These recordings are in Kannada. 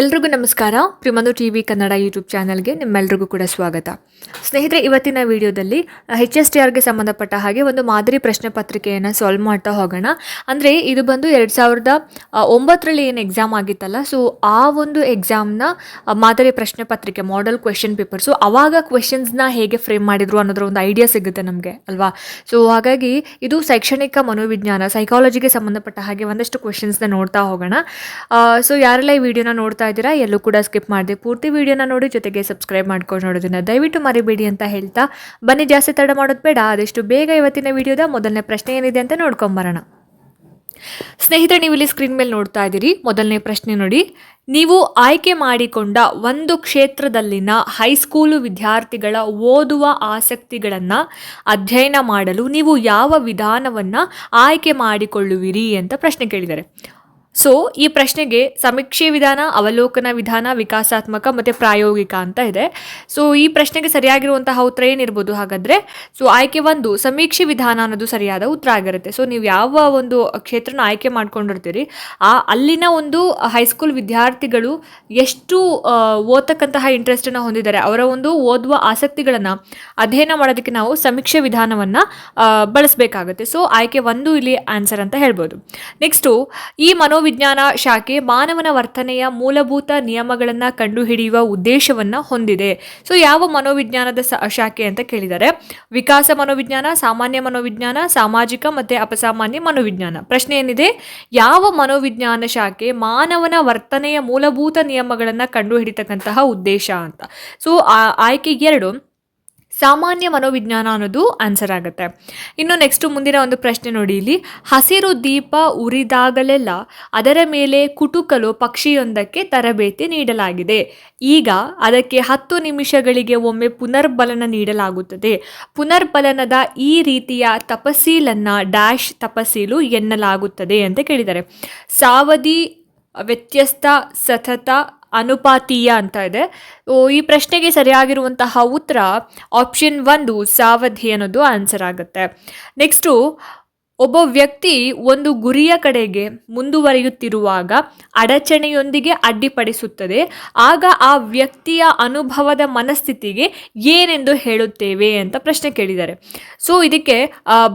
ಎಲ್ರಿಗೂ ನಮಸ್ಕಾರ. ಪ್ರಿಮನು ಟಿ ವಿ ಕನ್ನಡ ಯೂಟ್ಯೂಬ್ ಚಾನಲ್ಗೆ ನಿಮ್ಮೆಲ್ರಿಗೂ ಕೂಡ ಸ್ವಾಗತ. ಸ್ನೇಹಿತರೆ, ಇವತ್ತಿನ ವಿಡಿಯೋದಲ್ಲಿ ಹೆಚ್ ಎಸ್ ಟಿ ಆರ್ಗೆ ಸಂಬಂಧಪಟ್ಟ ಹಾಗೆ ಒಂದು ಮಾದರಿ ಪ್ರಶ್ನೆ ಪತ್ರಿಕೆಯನ್ನು ಸಾಲ್ವ್ ಮಾಡ್ತಾ ಹೋಗೋಣ. ಅಂದರೆ ಇದು ಬಂದು ಎರಡು ಸಾವಿರದ ಒಂಬತ್ತರಲ್ಲಿ ಏನು ಎಕ್ಸಾಮ್ ಆಗಿತ್ತಲ್ಲ ಸೊ ಆ ಒಂದು ಎಕ್ಸಾಮ್ನ ಮಾದರಿ ಪ್ರಶ್ನೆ ಪತ್ರಿಕೆ ಮಾಡೆಲ್ ಕ್ವೆಶನ್ ಪೇಪರ್ಸು ಅವಾಗ ಕ್ವೆಶನ್ಸ್ನ ಹೇಗೆ ಫ್ರೇಮ್ ಮಾಡಿದ್ರು ಅನ್ನೋದ್ರ ಒಂದು ಐಡಿಯಾ ಸಿಗುತ್ತೆ ನಮಗೆ, ಅಲ್ವಾ? ಸೊ ಹಾಗಾಗಿ ಇದು ಶೈಕ್ಷಣಿಕ ಮನೋವಿಜ್ಞಾನ ಸೈಕಾಲಜಿಗೆ ಸಂಬಂಧಪಟ್ಟ ಹಾಗೆ ಒಂದಷ್ಟು ಕ್ವೆಶನ್ಸ್ನ ನೋಡ್ತಾ ಹೋಗೋಣ. ಸೊ ಯಾರೆಲ್ಲ ಈ ವಿಡಿಯೋನ ನೋಡ್ತಾ ಇದ್ದೀರಾ, ಎಲ್ಲೂ ಕೂಡ ಸ್ಕಿಪ್ ಮಾಡಿದೆ ಪೂರ್ತಿ ವಿಡಿಯೋನ ನೋಡಿ ಜೊತೆಗೆ ಸಬ್ಸ್ಕ್ರೈಬ್ ಮಾಡ್ಕೊಂಡು ನೋಡೋದನ್ನ ದಯವಿಟ್ಟು ಮರಿಬೇಡಿ ಅಂತ ಹೇಳ್ತಾ ಬನ್ನಿ ಜಾಸ್ತಿ ತಡ ಮಾಡೋದು ಬೇಡ, ಆದಷ್ಟು ಬೇಗ ಇವತ್ತಿನ ವಿಡಿಯೋದ ಮೊದಲನೇ ಪ್ರಶ್ನೆ ಏನಿದೆ ಅಂತ ನೋಡ್ಕೊಂಬರೋಣ. ಸ್ನೇಹಿತರೆ, ನೀವು ಇಲ್ಲಿ ಸ್ಕ್ರೀನ್ ಮೇಲೆ ನೋಡ್ತಾ ಇದ್ದೀರಿ, ಮೊದಲನೇ ಪ್ರಶ್ನೆ ನೋಡಿ. ನೀವು ಆಯ್ಕೆ ಮಾಡಿಕೊಂಡ ಒಂದು ಕ್ಷೇತ್ರದಲ್ಲಿನ ಹೈಸ್ಕೂಲು ವಿದ್ಯಾರ್ಥಿಗಳ ಓದುವ ಆಸಕ್ತಿಗಳನ್ನು ಅಧ್ಯಯನ ಮಾಡಲು ನೀವು ಯಾವ ವಿಧಾನವನ್ನು ಆಯ್ಕೆ ಮಾಡಿಕೊಳ್ಳುವಿರಿ ಅಂತ ಪ್ರಶ್ನೆ ಕೇಳಿದ್ದಾರೆ. ಸೊ ಈ ಪ್ರಶ್ನೆಗೆ ಸಮೀಕ್ಷೆ ವಿಧಾನ, ಅವಲೋಕನ ವಿಧಾನ, ವಿಕಾಸಾತ್ಮಕ ಮತ್ತು ಪ್ರಾಯೋಗಿಕ ಅಂತ ಇದೆ. ಸೊ ಈ ಪ್ರಶ್ನೆಗೆ ಸರಿಯಾಗಿರುವಂತಹ ಉತ್ತರ ಏನಿರ್ಬೋದು ಹಾಗಾದರೆ? ಸೊ ಆಯ್ಕೆ ಒಂದು, ಸಮೀಕ್ಷೆ ವಿಧಾನ ಅನ್ನೋದು ಸರಿಯಾದ ಉತ್ತರ ಆಗಿರುತ್ತೆ. ಸೊ ನೀವು ಯಾವ ಒಂದು ಕ್ಷೇತ್ರನ ಆಯ್ಕೆ ಮಾಡ್ಕೊಂಡಿರ್ತೀರಿ, ಆ ಅಲ್ಲಿನ ಒಂದು ಹೈಸ್ಕೂಲ್ ವಿದ್ಯಾರ್ಥಿಗಳು ಎಷ್ಟು ಓದ್ತಕ್ಕಂತಹ ಇಂಟ್ರೆಸ್ಟನ್ನು ಹೊಂದಿದ್ದಾರೆ, ಅವರ ಒಂದು ಓದುವ ಆಸಕ್ತಿಗಳನ್ನು ಅಧ್ಯಯನ ಮಾಡೋದಕ್ಕೆ ನಾವು ಸಮೀಕ್ಷೆ ವಿಧಾನವನ್ನು ಬಳಸಬೇಕಾಗುತ್ತೆ. ಸೊ ಆಯ್ಕೆ ಒಂದು ಇಲ್ಲಿ ಆನ್ಸರ್ ಅಂತ ಹೇಳ್ಬೋದು. ನೆಕ್ಸ್ಟು ಈ ಮನೋವಿಜ್ಞಾನ ಶಾಖೆ ಮಾನವನ ವರ್ತನೆಯ ಮೂಲಭೂತ ನಿಯಮಗಳನ್ನು ಕಂಡುಹಿಡಿಯುವ ಉದ್ದೇಶವನ್ನು ಹೊಂದಿದೆ. ಸೊ ಯಾವ ಮನೋವಿಜ್ಞಾನದ ಶಾಖೆ ಅಂತ ಕೇಳಿದರೆ, ವಿಕಾಸ ಮನೋವಿಜ್ಞಾನ, ಸಾಮಾನ್ಯ ಮನೋವಿಜ್ಞಾನ, ಸಾಮಾಜಿಕ ಮತ್ತು ಅಪಸಾಮಾನ್ಯ ಮನೋವಿಜ್ಞಾನ. ಪ್ರಶ್ನೆ ಏನಿದೆ? ಯಾವ ಮನೋವಿಜ್ಞಾನ ಶಾಖೆ ಮಾನವನ ವರ್ತನೆಯ ಮೂಲಭೂತ ನಿಯಮಗಳನ್ನು ಕಂಡುಹಿಡಿತಕ್ಕಂತಹ ಉದ್ದೇಶ ಅಂತ. ಸೊ ಆಯ್ಕೆ ಎರಡು. ಸಾಮಾನ್ಯ ಮನೋವಿಜ್ಞಾನ ಅನ್ನೋದು ಆನ್ಸರ್ ಆಗುತ್ತೆ. ಇನ್ನು ನೆಕ್ಸ್ಟ್ ಮುಂದಿನ ಒಂದು ಪ್ರಶ್ನೆ ನೋಡಿ ಇಲ್ಲಿ. ಹಸಿರು ದೀಪ ಉರಿದಾಗಲೆಲ್ಲ ಅದರ ಮೇಲೆ ಕುಟುಕಲು ಪಕ್ಷಿಯೊಂದಕ್ಕೆ ತರಬೇತಿ ನೀಡಲಾಗಿದೆ. ಈಗ ಅದಕ್ಕೆ ಹತ್ತು ನಿಮಿಷಗಳಿಗೆ ಒಮ್ಮೆ ಪುನರ್ಬಲನ ನೀಡಲಾಗುತ್ತದೆ. ಪುನರ್ಬಲನದ ಈ ರೀತಿಯ ತಪಸೀಲನ್ನ ಡ್ಯಾಶ್ ತಪಸೀಲು ಎನ್ನಲಾಗುತ್ತದೆ ಅಂತ ಕೇಳಿದ್ದಾರೆ. ಸಾವಧಿ, ವ್ಯತ್ಯಸ್ತ, ಸತತ ಅನುಪಾತೀಯ ಅಂತ ಇದೆ. ಈ ಪ್ರಶ್ನೆಗೆ ಸರಿಯಾಗಿರುವಂತಹ ಉತ್ತರ ಆಪ್ಷನ್ ಒಂದು ಸಾವಧಿ ಅನ್ನೋದು ಆನ್ಸರ್ ಆಗುತ್ತೆ. ನೆಕ್ಸ್ಟು ಒಬ್ಬ ವ್ಯಕ್ತಿ ಒಂದು ಗುರಿಯ ಕಡೆಗೆ ಮುಂದುವರಿಯುತ್ತಿರುವಾಗ ಅಡಚಣೆಯೊಂದಿಗೆ ಅಡ್ಡಿಪಡಿಸುತ್ತದೆ. ಆಗ ಆ ವ್ಯಕ್ತಿಯ ಅನುಭವದ ಮನಸ್ಥಿತಿಗೆ ಏನೆಂದು ಹೇಳುತ್ತೇವೆ ಅಂತ ಪ್ರಶ್ನೆ ಕೇಳಿದ್ದಾರೆ. ಸೊ ಇದಕ್ಕೆ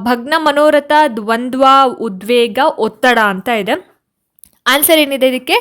ಭಗ್ನ ಮನೋರಥ ದ್ವಂದ್ವ ಉದ್ವೇಗ ಒತ್ತಡ ಅಂತ ಇದೆ. ಆನ್ಸರ್ ಏನಿದೆ ಇದಕ್ಕೆ?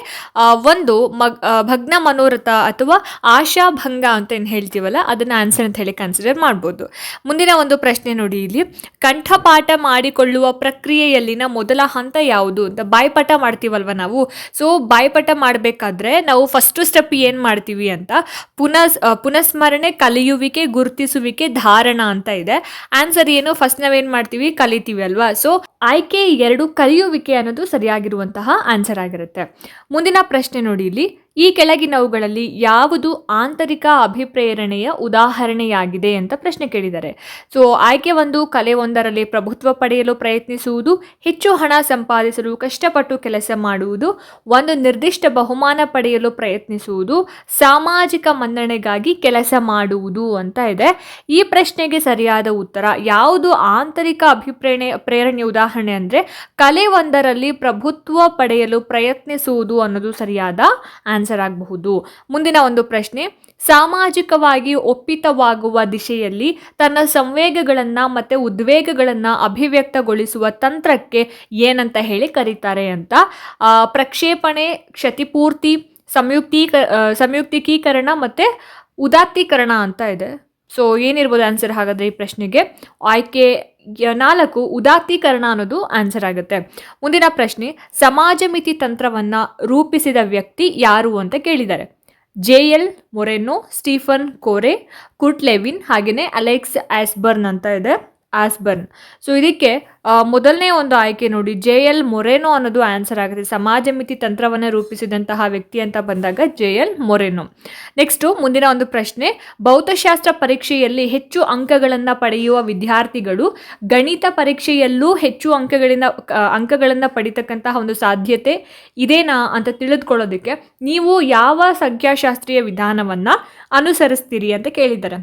ಒಂದು ಮಗ್ ಭಗ್ನ ಮನೋರಥ ಅಥವಾ ಆಶಾಭಂಗ ಅಂತ ಏನು ಹೇಳ್ತೀವಲ್ಲ, ಅದನ್ನು ಆನ್ಸರ್ ಅಂತ ಹೇಳಿ ಕನ್ಸಿಡರ್ ಮಾಡ್ಬೋದು. ಮುಂದಿನ ಒಂದು ಪ್ರಶ್ನೆ ನೋಡಿ ಇಲ್ಲಿ. ಕಂಠಪಾಠ ಮಾಡಿಕೊಳ್ಳುವ ಪ್ರಕ್ರಿಯೆಯಲ್ಲಿನ ಮೊದಲ ಹಂತ ಯಾವುದು ಅಂತ ಬಾಯ್ಪಾಠ ಮಾಡ್ತೀವಲ್ವ ನಾವು? ಸೊ ಬಾಯ್ಪಾಠ ಮಾಡಬೇಕಾದ್ರೆ ನಾವು ಫಸ್ಟು ಸ್ಟೆಪ್ ಏನು ಮಾಡ್ತೀವಿ ಅಂತ ಪುನಃ ಪುನಸ್ಮರಣೆ, ಕಲಿಯುವಿಕೆ, ಗುರುತಿಸುವಿಕೆ, ಧಾರಣ ಅಂತ ಇದೆ. ಆನ್ಸರ್ ಏನು? ಫಸ್ಟ್ ನಾವೇನು ಮಾಡ್ತೀವಿ? ಕಲಿತೀವಿ ಅಲ್ವಾ? ಸೊ ಆಯ್ಕೆ ಎರಡು ಕಲಿಯುವಿಕೆ ಅನ್ನೋದು ಸರಿಯಾಗಿರುವಂತಹ ಆನ್ಸರ್ ಆಗಿರುತ್ತೆ. ಮುಂದಿನ ಪ್ರಶ್ನೆ ನೋಡಿ ಇಲ್ಲಿ. ಈ ಕೆಳಗಿನವುಗಳಲ್ಲಿ ಯಾವುದು ಆಂತರಿಕ ಅಭಿಪ್ರೇರಣೆಯ ಉದಾಹರಣೆಯಾಗಿದೆ ಅಂತ ಪ್ರಶ್ನೆ ಕೇಳಿದ್ದಾರೆ. ಸೊ ಆಯ್ಕೆ ಒಂದು, ಕಲೆ ಒಂದರಲ್ಲಿ ಪ್ರಭುತ್ವ ಪಡೆಯಲು ಪ್ರಯತ್ನಿಸುವುದು, ಹೆಚ್ಚು ಹಣ ಸಂಪಾದಿಸಲು ಕಷ್ಟಪಟ್ಟು ಕೆಲಸ ಮಾಡುವುದು, ಒಂದು ನಿರ್ದಿಷ್ಟ ಬಹುಮಾನ ಪಡೆಯಲು ಪ್ರಯತ್ನಿಸುವುದು, ಸಾಮಾಜಿಕ ಮನ್ನಣೆಗಾಗಿ ಕೆಲಸ ಮಾಡುವುದು ಅಂತ ಇದೆ. ಈ ಪ್ರಶ್ನೆಗೆ ಸರಿಯಾದ ಉತ್ತರ, ಯಾವುದು ಆಂತರಿಕ ಅಭಿಪ್ರೇರಣೆ, ಪ್ರೇರಣೆ ಉದಾಹರಣೆ ಅಂದರೆ ಕಲೆ ಒಂದರಲ್ಲಿ ಪ್ರಭುತ್ವ ಪಡೆಯಲು ಪ್ರಯತ್ನಿಸುವುದು ಅನ್ನೋದು ಸರಿಯಾದ ಆನ್ಸರ್ ಆಗಬಹುದು ಮುಂದಿನ ಒಂದು ಪ್ರಶ್ನೆ, ಸಾಮಾಜಿಕವಾಗಿ ಒಪ್ಪಿತವಾಗುವ ದಿಶೆಯಲ್ಲಿ ತನ್ನ ಸಂವೇಗಗಳನ್ನು ಮತ್ತು ಉದ್ವೇಗಗಳನ್ನು ಅಭಿವ್ಯಕ್ತಗೊಳಿಸುವ ತಂತ್ರಕ್ಕೆ ಏನಂತ ಹೇಳಿ ಕರೀತಾರೆ ಅಂತ. ಪ್ರಕ್ಷೇಪಣೆ, ಕ್ಷತಿಪೂರ್ತಿ, ಸಂಯುಕ್ತೀಕ ಸಂಯುಕ್ತಿಕೀಕರಣ ಮತ್ತು ಉದಾತ್ತೀಕರಣ ಅಂತ ಇದೆ. ಸೊ ಏನಿರ್ಬೋದು ಆನ್ಸರ್ ಹಾಗಾದರೆ ಈ ಪ್ರಶ್ನೆಗೆ? ಆಯ್ಕೆ ನಾಲ್ಕು, ಉದಾತ್ತೀಕರಣ ಅನ್ನೋದು ಆನ್ಸರ್ ಆಗುತ್ತೆ. ಮುಂದಿನ ಪ್ರಶ್ನೆ, ಸಮಾಜ ಮಿತಿ ತಂತ್ರವನ್ನು ರೂಪಿಸಿದ ವ್ಯಕ್ತಿ ಯಾರು ಅಂತ ಕೇಳಿದ್ದಾರೆ. J L Moreno, Stephen Corey, Kurt Lewin ಹಾಗೆಯೇ ಅಲೆಕ್ಸ್ ಆಸ್ಬರ್ನ್ ಅಂತ ಇದೆ. ಆಸ್ಬರ್ನ್. ಸೊ ಇದಕ್ಕೆ ಮೊದಲನೇ ಒಂದು ಆಯ್ಕೆ ನೋಡಿ, ಜೆ ಎಲ್ ಮೊರೆನೋ ಅನ್ನೋದು ಆನ್ಸರ್ ಆಗುತ್ತೆ. ಸಮಾಜ ಮಿತಿ ತಂತ್ರವನ್ನು ರೂಪಿಸಿದಂತಹ ವ್ಯಕ್ತಿ ಅಂತ ಬಂದಾಗ ಜೆ ಎಲ್ ಮೊರೆನೋ. ನೆಕ್ಸ್ಟು ಮುಂದಿನ ಒಂದು ಪ್ರಶ್ನೆ, ಭೌತಶಾಸ್ತ್ರ ಪರೀಕ್ಷೆಯಲ್ಲಿ ಹೆಚ್ಚು ಅಂಕಗಳನ್ನು ಪಡೆಯುವ ವಿದ್ಯಾರ್ಥಿಗಳು ಗಣಿತ ಪರೀಕ್ಷೆಯಲ್ಲೂ ಹೆಚ್ಚು ಅಂಕಗಳಿಂದ ಅಂಕಗಳನ್ನು ಪಡಿತಕ್ಕಂತಹ ಒಂದು ಸಾಧ್ಯತೆ ಇದೇನಾ ಅಂತ ತಿಳಿದುಕೊಳ್ಳೋದಕ್ಕೆ, ನೀವು ಯಾವ ಸಂಖ್ಯಾಶಾಸ್ತ್ರೀಯ ವಿಧಾನವನ್ನು ಅನುಸರಿಸ್ತೀರಿ ಅಂತ ಕೇಳಿದ್ದಾರೆ.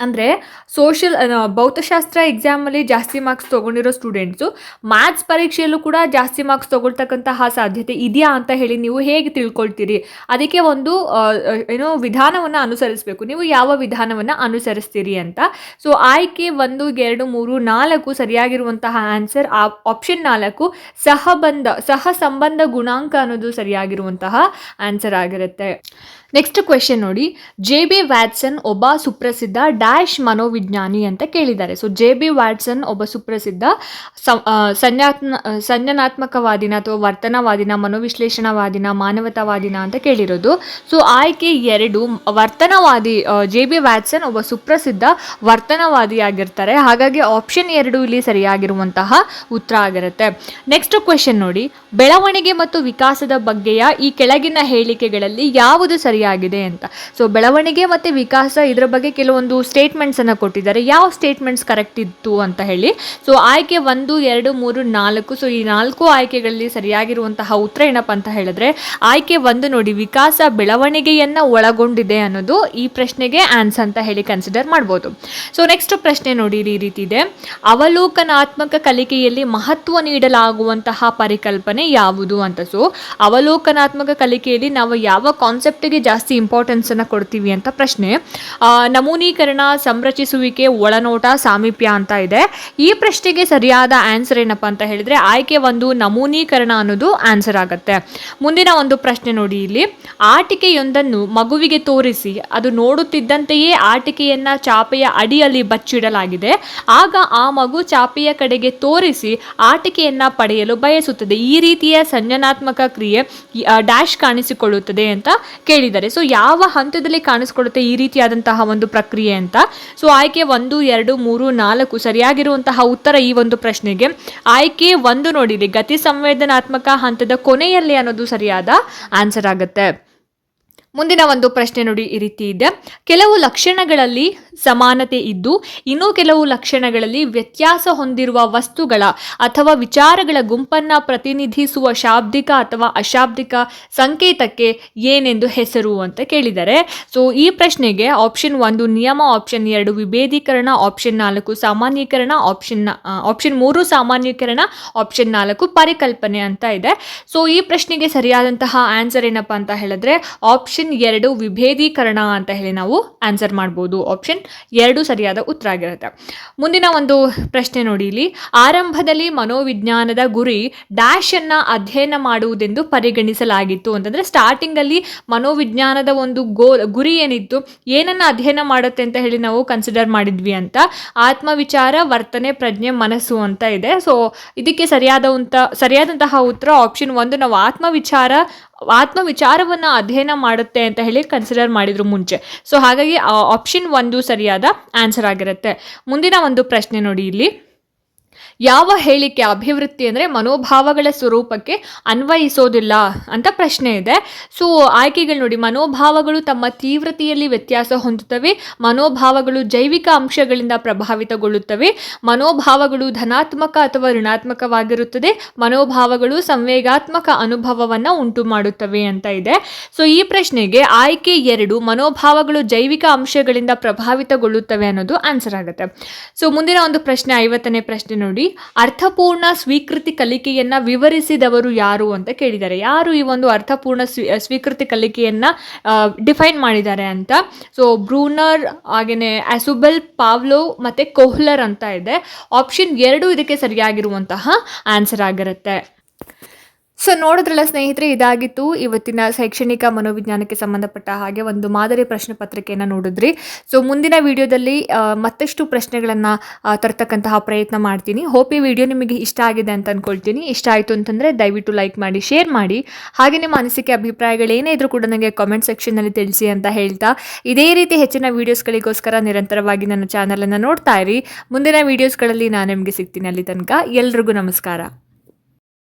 ಅಂದರೆ ಸೋಷಿಯಲ್ ಭೌತಶಾಸ್ತ್ರ ಎಕ್ಸಾಮಲ್ಲಿ ಜಾಸ್ತಿ ಮಾರ್ಕ್ಸ್ ತೊಗೊಂಡಿರೋ ಸ್ಟೂಡೆಂಟ್ಸು ಮ್ಯಾಥ್ಸ್ ಪರೀಕ್ಷೆಯಲ್ಲೂ ಕೂಡ ಜಾಸ್ತಿ ಮಾರ್ಕ್ಸ್ ತೊಗೊಳ್ತಕ್ಕಂತಹ ಸಾಧ್ಯತೆ ಇದೆಯಾ ಅಂತ ಹೇಳಿ ನೀವು ಹೇಗೆ ತಿಳ್ಕೊಳ್ತೀರಿ? ಅದಕ್ಕೆ ಒಂದು ಏನು ಆ, ವಿಧಾನವನ್ನು ಅನುಸರಿಸಬೇಕು. ನೀವು ಯಾವ ವಿಧಾನವನ್ನು ಅನುಸರಿಸ್ತೀರಿ ಅಂತ. ಸೊ ಆಯ್ಕೆ ಒಂದು ಎರಡು ಮೂರು ನಾಲ್ಕು ಸರಿಯಾಗಿರುವಂತಹ ಆನ್ಸರ್ ಆಪ್ಷನ್ ನಾಲ್ಕು ಸಹಬಂಧ ಸಹ ಸಂಬಂಧ ಗುಣಾಂಕ ಅನ್ನೋದು ಸರಿಯಾಗಿರುವಂತಹ ಆನ್ಸರ್ ಆಗಿರುತ್ತೆ. ನೆಕ್ಸ್ಟ್ ಕ್ವೆಶನ್ ನೋಡಿ. ಜೆ ಬಿ ವ್ಯಾಟ್ಸನ್ ಒಬ್ಬ ಸುಪ್ರಸಿದ್ಧ ಡ್ಯಾಶ್ ಮನೋವಿಜ್ಞಾನಿ ಅಂತ ಕೇಳಿದ್ದಾರೆ. ಸೊ ಜೆ ಬಿ ವ್ಯಾಟ್ಸನ್ ಒಬ್ಬ ಸುಪ್ರಸಿದ್ಧ ಸಂಜ್ಞಾತ್ಮ ಆ, ಸಂಜ್ಞಾನಾತ್ಮಕವಾದಿನ ಅಥವಾ ವರ್ತನವಾದಿನ ಮನೋವಿಶ್ಲೇಷಣವಾದಿನ ಮಾನವತಾವಾದಿನ ಅಂತ ಕೇಳಿರೋದು. ಸೊ ಆಯ್ಕೆ ಎರಡು ವರ್ತನವಾದಿ ಜೆ ಬಿ ವ್ಯಾಟ್ಸನ್ ಒಬ್ಬ ಸುಪ್ರಸಿದ್ಧ ವರ್ತನವಾದಿಯಾಗಿರ್ತಾರೆ. ಹಾಗಾಗಿ ಆಪ್ಷನ್ ಎರಡು ಇಲ್ಲಿ ಸರಿಯಾಗಿರುವಂತಹ ಉತ್ತರ ಆಗಿರುತ್ತೆ. ನೆಕ್ಸ್ಟ್ ಕ್ವೆಶನ್ ನೋಡಿ. ಬೆಳವಣಿಗೆ ಮತ್ತು ವಿಕಾಸದ ಬಗ್ಗೆಯ ಈ ಕೆಳಗಿನ ಹೇಳಿಕೆಗಳಲ್ಲಿ ಯಾವುದು ಸರಿಯಾಗಿದೆ ಅಂತ. ಸೊ ಬೆಳವಣಿಗೆ ಮತ್ತು ವಿಕಾಸ ಇದರ ಬಗ್ಗೆ ಕೆಲವೊಂದು ಸ್ಟೇಟ್ಮೆಂಟ್ಸ್ ಅನ್ನು ಕೊಟ್ಟಿದ್ದಾರೆ. ಯಾವ ಸ್ಟೇಟ್ಮೆಂಟ್ಸ್ ಕರೆಕ್ಟ್ ಇತ್ತು ಅಂತ ಹೇಳಿ. ಸೊ ಆಯ್ಕೆ ಒಂದು, ಎರಡು, ಮೂರು, ನಾಲ್ಕು. ಸೊ ಈ ನಾಲ್ಕು ಆಯ್ಕೆಗಳಲ್ಲಿ ಸರಿಯಾಗಿರುವಂತಹ ಉತ್ತರ ಏನಪ್ಪ ಅಂತ ಹೇಳಿದ್ರೆ, ಆಯ್ಕೆ ಒಂದು ನೋಡಿ, ವಿಕಾಸ ಬೆಳವಣಿಗೆಯನ್ನ ಒಳಗೊಂಡಿದೆ ಅನ್ನೋದು ಈ ಪ್ರಶ್ನೆಗೆ ಆನ್ಸರ್ ಅಂತ ಹೇಳಿ ಕನ್ಸಿಡರ್ ಮಾಡ್ಬೋದು. ಸೊ ನೆಕ್ಸ್ಟ್ ಪ್ರಶ್ನೆ ನೋಡಿ, ಈ ರೀತಿ ಇದೆ. ಅವಲೋಕನಾತ್ಮಕ ಕಲಿಕೆಯಲ್ಲಿ ಮಹತ್ವ ನೀಡಲಾಗುವಂತಹ ಪರಿಕಲ್ಪನೆ ಯಾವುದು ಅಂತ. ಸೊ ಅವಲೋಕನಾತ್ಮಕ ಕಲಿಕೆಯಲ್ಲಿ ನಾವು ಯಾವ ಕಾನ್ಸೆಪ್ಟ್ಗೆ ಜಾಸ್ತಿ ಇಂಪಾರ್ಟೆನ್ಸ್ ಅನ್ನ ಕೊಡ್ತೀವಿ ಅಂತ ಪ್ರಶ್ನೆ. ನಮೂನೀಕರಣ ಸಂರಚಿಸುವಿಕೆ ಒಳನೋಟ ಸಾಮೀಪ್ಯ ಅಂತ ಇದೆ. ಈ ಪ್ರಶ್ನೆಗೆ ಸರಿಯಾದ ಆನ್ಸರ್ ಏನಪ್ಪ ಅಂತ ಹೇಳಿದ್ರೆ ಆಯ್ಕೆ ಒಂದು ನಮೂನೀಕರಣ ಅನ್ನೋದು ಆನ್ಸರ್ ಆಗುತ್ತೆ. ಮುಂದಿನ ಒಂದು ಪ್ರಶ್ನೆ ನೋಡಿ ಇಲ್ಲಿ. ಆಟಿಕೆಯೊಂದನ್ನು ಮಗುವಿಗೆ ತೋರಿಸಿ, ಅದು ನೋಡುತ್ತಿದ್ದಂತೆಯೇ ಆಟಿಕೆಯನ್ನ ಚಾಪೆಯ ಅಡಿಯಲ್ಲಿ ಬಚ್ಚಿಡಲಾಗಿದೆ. ಆಗ ಆ ಮಗು ಚಾಪೆಯ ಕಡೆಗೆ ತೋರಿಸಿ ಆಟಿಕೆಯನ್ನ ಪಡೆಯಲು ಬಯಸುತ್ತದೆ. ಈ ರೀತಿಯ ಸಂಜನಾತ್ಮಕ ಕ್ರಿಯೆ ಡ್ಯಾಶ್ ಕಾಣಿಸಿಕೊಳ್ಳುತ್ತದೆ ಅಂತ ಕೇಳಿದ್ದಾರೆ ಸೊ ಯಾವ ಹಂತದಲ್ಲಿ ಕಾಣಿಸ್ಕೊಡುತ್ತೆ ಈ ರೀತಿಯಾದಂತಹ ಒಂದು ಪ್ರಕ್ರಿಯೆ ಅಂತ? ಸೊ ಆಯ್ಕೆ ಒಂದು, ಎರಡು, ಮೂರು, ನಾಲ್ಕು ಸರಿಯಾಗಿರುವಂತಹ ಉತ್ತರ ಈ ಒಂದು ಪ್ರಶ್ನೆಗೆ. ಆಯ್ಕೆ ಒಂದು ನೋಡಿರಿ, ಗತಿ ಸಂವೇದನಾತ್ಮಕ ಹಂತದ ಕೊನೆಯಲ್ಲಿ ಅನ್ನೋದು ಸರಿಯಾದ ಆನ್ಸರ್ ಆಗುತ್ತೆ. ಮುಂದಿನ ಒಂದು ಪ್ರಶ್ನೆ ನೋಡಿ ಈ ರೀತಿ ಇದೆ. ಕೆಲವು ಲಕ್ಷಣಗಳಲ್ಲಿ ಸಮಾನತೆ ಇದ್ದು ಇನ್ನೂ ಕೆಲವು ಲಕ್ಷಣಗಳಲ್ಲಿ ವ್ಯತ್ಯಾಸ ಹೊಂದಿರುವ ವಸ್ತುಗಳ ಅಥವಾ ವಿಚಾರಗಳ ಗುಂಪನ್ನ ಪ್ರತಿನಿಧಿಸುವ ಶಾಬ್ದಿಕ ಅಥವಾ ಅಶಾಬ್ದಿಕ ಸಂಕೇತಕ್ಕೆ ಏನೆಂದು ಹೆಸರು ಅಂತ ಕೇಳಿದ್ದಾರೆ ಸೊ ಈ ಪ್ರಶ್ನೆಗೆ ಆಪ್ಷನ್ ಒಂದು ನಿಯಮ ಆಪ್ಷನ್ ಎರಡು ವಿಭೇದೀಕರಣ ಆಪ್ಷನ್ ನಾಲ್ಕು ಸಾಮಾನ್ಯೀಕರಣ ಆಪ್ಷನ್ ಆಪ್ಷನ್ ಮೂರು ಸಾಮಾನ್ಯೀಕರಣ ಆಪ್ಷನ್ ನಾಲ್ಕು ಪರಿಕಲ್ಪನೆ ಅಂತ ಇದೆ. ಸೊ ಈ ಪ್ರಶ್ನೆಗೆ ಸರಿಯಾದಂತಹ ಆನ್ಸರ್ ಏನಪ್ಪ ಅಂತ ಹೇಳಿದ್ರೆ ಆಪ್ಷನ್ ಎರಡು ವಿಭೇದೀಕರಣ ಅಂತ ಹೇಳಿ ನಾವು ಆನ್ಸರ್ ಮಾಡ್ಬೋದು. ಆಪ್ಷನ್ ಎರಡು ಸರಿಯಾದ ಉತ್ತರ ಆಗಿರುತ್ತೆ. ಮುಂದಿನ ಒಂದು ಪ್ರಶ್ನೆ ನೋಡಿ ಇಲ್ಲಿ. ಆರಂಭದಲ್ಲಿ ಮನೋವಿಜ್ಞಾನದ ಗುರಿ ಡ್ಯಾಶ್ ಅನ್ನ ಅಧ್ಯಯನ ಮಾಡುವುದೆಂದು ಪರಿಗಣಿಸಲಾಗಿತ್ತು ಅಂತಂದ್ರೆ ಸ್ಟಾರ್ಟಿಂಗ್ ಅಲ್ಲಿ ಮನೋವಿಜ್ಞಾನದ ಒಂದು ಗೋ ಗುರಿ ಏನಿತ್ತು, ಏನನ್ನ ಅಧ್ಯಯನ ಮಾಡುತ್ತೆ ಅಂತ ಹೇಳಿ ನಾವು ಕನ್ಸಿಡರ್ ಮಾಡಿದ್ವಿ ಅಂತ. ಆತ್ಮವಿಚಾರ, ವರ್ತನೆ, ಪ್ರಜ್ಞೆ, ಮನಸ್ಸು ಅಂತ ಇದೆ. ಸೊ ಇದಕ್ಕೆ ಸರಿಯಾದ ಉಂತ, ಸರಿಯಾದಂತಹ ಉತ್ತರ ಆಪ್ಷನ್ ಒಂದು, ನಾವು ಆತ್ಮವಿಚಾರ ಆತ್ಮವಿಚಾರವನ್ನು ಅಧ್ಯಯನ ಮಾಡುತ್ತೆ ಅಂತ ಹೇಳಿ ಕನ್ಸಿಡರ್ ಮಾಡಿದ್ರು ಮುಂಚೆ. ಸೊ ಹಾಗಾಗಿ ಆಪ್ಷನ್ ಒಂದು ಸರಿಯಾದ ಆನ್ಸರ್ ಆಗಿರುತ್ತೆ. ಮುಂದಿನ ಒಂದು ಪ್ರಶ್ನೆ ನೋಡಿ ಇಲ್ಲಿ. ಯಾವ ಹೇಳಿಕೆ ಅಭಿವೃದ್ಧಿ ಅಂದರೆ ಮನೋಭಾವಗಳ ಸ್ವರೂಪಕ್ಕೆ ಅನ್ವಯಿಸೋದಿಲ್ಲ ಅಂತ ಪ್ರಶ್ನೆ ಇದೆ. ಸೊ ಆಯ್ಕೆಗಳು ನೋಡಿ, ಮನೋಭಾವಗಳು ತಮ್ಮ ತೀವ್ರತೆಯಲ್ಲಿ ವ್ಯತ್ಯಾಸ ಹೊಂದುತ್ತವೆ, ಮನೋಭಾವಗಳು ಜೈವಿಕ ಅಂಶಗಳಿಂದ ಪ್ರಭಾವಿತಗೊಳ್ಳುತ್ತವೆ, ಮನೋಭಾವಗಳು ಧನಾತ್ಮಕ ಅಥವಾ ಋಣಾತ್ಮಕವಾಗಿರುತ್ತದೆ, ಮನೋಭಾವಗಳು ಸಂವೇಗಾತ್ಮಕ ಅನುಭವವನ್ನು ಉಂಟು ಮಾಡುತ್ತವೆ ಅಂತ ಇದೆ. ಸೊ ಈ ಪ್ರಶ್ನೆಗೆ ಆಯ್ಕೆ ಎರಡು, ಮನೋಭಾವಗಳು ಜೈವಿಕ ಅಂಶಗಳಿಂದ ಪ್ರಭಾವಿತಗೊಳ್ಳುತ್ತವೆ ಅನ್ನೋದು ಆನ್ಸರ್ ಆಗುತ್ತೆ. ಸೊ ಮುಂದಿನ ಒಂದು ಪ್ರಶ್ನೆ, ಐವತ್ತನೇ ಪ್ರಶ್ನೆ ನೋಡಿ. ಅರ್ಥಪೂರ್ಣ ಸ್ವೀಕೃತಿ ಕಲಿಕೆಯನ್ನ ವಿವರಿಸಿದವರು ಯಾರು ಅಂತ ಕೇಳಿದ್ದಾರೆ. ಯಾರು ಈ ಒಂದು ಅರ್ಥಪೂರ್ಣ ಸ್ವೀ ಸ್ವೀಕೃತಿ ಕಲಿಕೆಯನ್ನ ಡಿಫೈನ್ ಮಾಡಿದ್ದಾರೆ ಅಂತ. ಸೊ, ಬ್ರೂನರ್ ಹಾಗೆಯೇ ಅಸುಬೆಲ್, ಪಾವ್ಲೋ ಮತ್ತೆ ಕೊಹ್ಲರ್ ಅಂತ ಇದೆ. ಆಪ್ಷನ್ ಎರಡು ಇದಕ್ಕೆ ಸರಿಯಾಗಿರುವಂತಹ ಆನ್ಸರ್ ಆಗಿರುತ್ತೆ. ಸೊ ನೋಡಿದ್ರಲ್ಲ ಸ್ನೇಹಿತರೆ, ಇದಾಗಿತ್ತು ಇವತ್ತಿನ ಶೈಕ್ಷಣಿಕ ಮನೋವಿಜ್ಞಾನಕ್ಕೆ ಸಂಬಂಧಪಟ್ಟ ಹಾಗೆ ಒಂದು ಮಾದರಿ ಪ್ರಶ್ನೆ ಪತ್ರಿಕೆಯನ್ನು ನೋಡಿದ್ರಿ. ಸೊ ಮುಂದಿನ ವಿಡಿಯೋದಲ್ಲಿ ಮತ್ತಷ್ಟು ಪ್ರಶ್ನೆಗಳನ್ನು ತರ್ತಕ್ಕಂತಹ ಪ್ರಯತ್ನ ಮಾಡ್ತೀನಿ. ಹೋಪ್ ಈ ವಿಡಿಯೋ ನಿಮಗೆ ಇಷ್ಟ ಆಗಿದೆ ಅಂತ ಅಂದ್ಕೊಳ್ತೀನಿ ಇಷ್ಟ ಆಯಿತು ಅಂತಂದರೆ ದಯವಿಟ್ಟು ಲೈಕ್ ಮಾಡಿ ಶೇರ್ ಮಾಡಿ. ಹಾಗೆ ನಿಮ್ಮ ಅನಿಸಿಕೆ ಅಭಿಪ್ರಾಯಗಳೇನೇ ಇದ್ರೂ ಕೂಡ ನನಗೆ ಕಾಮೆಂಟ್ ಸೆಕ್ಷನ್ನಲ್ಲಿ ತಿಳಿಸಿ ಅಂತ ಹೇಳ್ತಾ. ಇದೇ ರೀತಿ ಹೆಚ್ಚಿನ ವೀಡಿಯೋಸ್ಗಳಿಗೋಸ್ಕರ ನಿರಂತರವಾಗಿ ನನ್ನ ಚಾನಲನ್ನು ನೋಡ್ತಾ ಇರಿ. ಮುಂದಿನ ವೀಡಿಯೋಸ್ಗಳಲ್ಲಿ ನಾನು ನಿಮಗೆ ಸಿಗ್ತೀನಿ ಅಲ್ಲಿ ತನಕ. ಎಲ್ರಿಗೂ ನಮಸ್ಕಾರ.